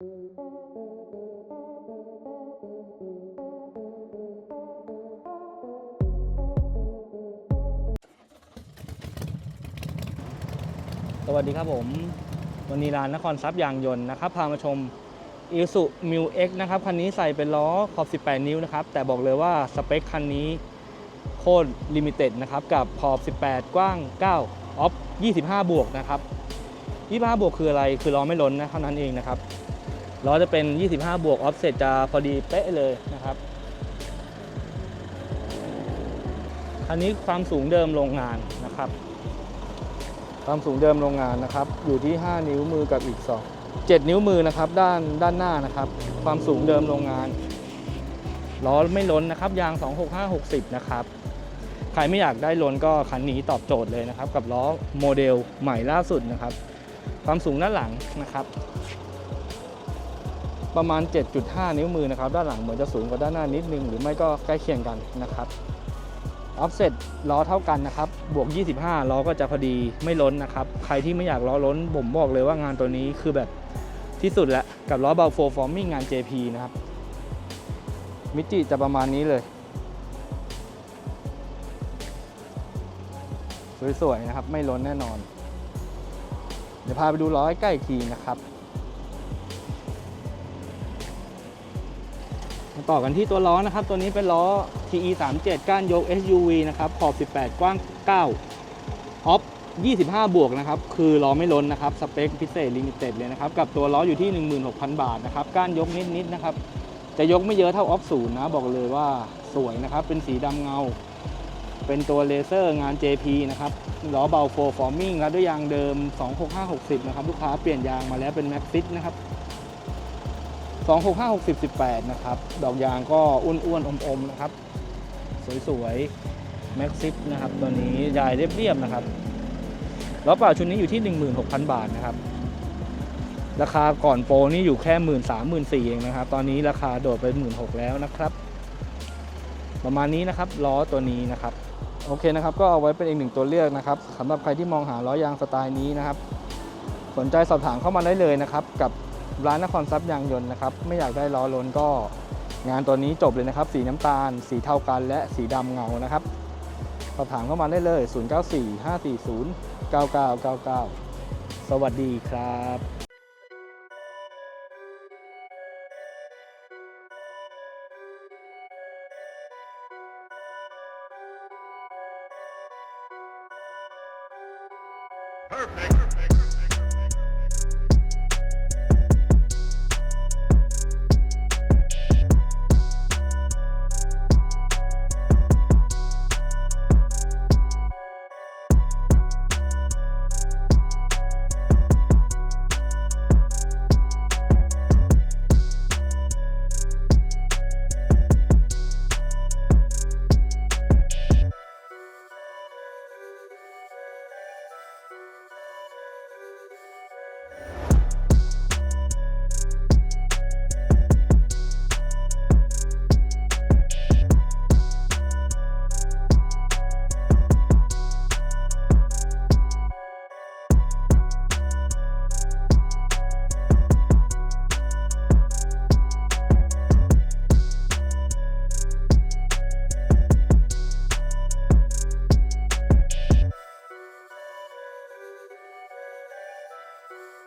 สวัสดีครับผมวันนี้ร้านนครทรัพย์ยางยนต์นะครับพามาชม i s u m u x นะครับคันนี้ใส่เป็นล้อขอบ 18 นิ้วนะครับ แต่บอกเลยว่าสเปคคันนี้โคตรลิมิเต็ดนะครับ กับขอบ 18 กว้าง 9 ออฟ 25 บวกนะครับ 25 บวกคืออะไร คือล้อไม่ล้นนะเท่านั้นเองนะครับล้อจะเป็น 25 บวกออฟเซตจะพอดีเป๊ะเลยนะครับคันนี้ความสูงเดิมโรงงานนะครับ ความสูงเดิมโรงงานนะครับ อยู่ที่ 5 นิ้วมือกับอีก 2 7 นิ้วมือนะครับ ด้านด้านหน้านะครับ ความสูงเดิมโรงงานล้อไม่ล้นนะครับ ยาง 26560 นะครับ ใครไม่อยากได้ล้นก็คันนี้ตอบโจทย์เลยนะครับ กับล้อโมเดลใหม่ล่าสุดนะครับ ความสูงด้านหลังนะครับ ประมาณ 7.5 นิ้วมือนะครับ ด้านหลังเหมือนจะสูงกว่าด้านหน้านิดนึง หรือไม่ก็ใกล้เคียงกันนะครับออฟเซ็ตล้อเท่ากันนะครับ บวก 25 ล้อก็จะพอดีไม่ล้นนะครับ ใครที่ไม่อยากล้อล้น ผมบอกเลยว่างานตัวนี้คือแบบที่สุดแล้ว กับล้อเบาโฟฟอร์มิ่งงาน JP นะครับ มิจิจะประมาณนี้เลย สวยๆนะครับ ไม่ล้นแน่นอน ดี๋ยวพาไปดูล้อใกล้อีกทีนะครับต่อกันที่ตัวล้อนะครับ ตัวนี้เป็นล้อ TE 3 7ก้านยก SUV นะครับขอบ 18 กว้าง9ออฟ25 บวกนะครับ คือล้อไม่ล้นนะครับ สเปคพิเศษลิมิเต็ดเลยนะครับ กับตัวล้ออยู่ที่ 16,000 บาทนะครับ ก้านยกนิดๆนะครับ จะยกไม่เยอะเท่าออฟศูนย์นะ บอกเลยว่าสวยนะครับ เป็นสีดำเงา เป็นตัวเลเซอร์งาน JP นะครับล้อเบาโฟฟอร์มิ่งแล้วด้วยยางเดิม 26560 นะครับ ลูกค้าเปลี่ยนยางมาแล้วเป็นแม็กซิสนะครับ 265 60 18 นะครับ ดอกยางก็อ้วนๆ อมๆ นะครับ สวยๆแม็กซิปนะครับ ตัวนี้ยายเรียบๆ นะครับล้อเปล่าชุดนี้อยู่ที่ 16,000 บาทนะครับ ราคาก่อนโปรนี่อยู่แค่1 3 0 0 0 0 4เองนะครับ ตอนนี้ราคาโดดไป16,000แล้วนะครับ ประมาณนี้นะครับล้อตัวนี้นะครับ โอเคนะครับก็เอาไว้เป็นอีกหนึ่งตัวเลือกนะครับสำหรับใครที่มองหาล้อยางสไตล์นี้นะครับ สนใจสอบถามเข้ามาได้เลยนะครับ กับร้านนครทรัพย์ยางยนต์นะครับ ไม่อยากได้ล้อล้นก็งานตัวนี้จบเลยนะครับ สีน้ำตาล สีเท่ากันและสีดำเงานะครับสอบถามเข้ามาได้เลย 0945409999 สวัสดีครับ Perfect. Perfect.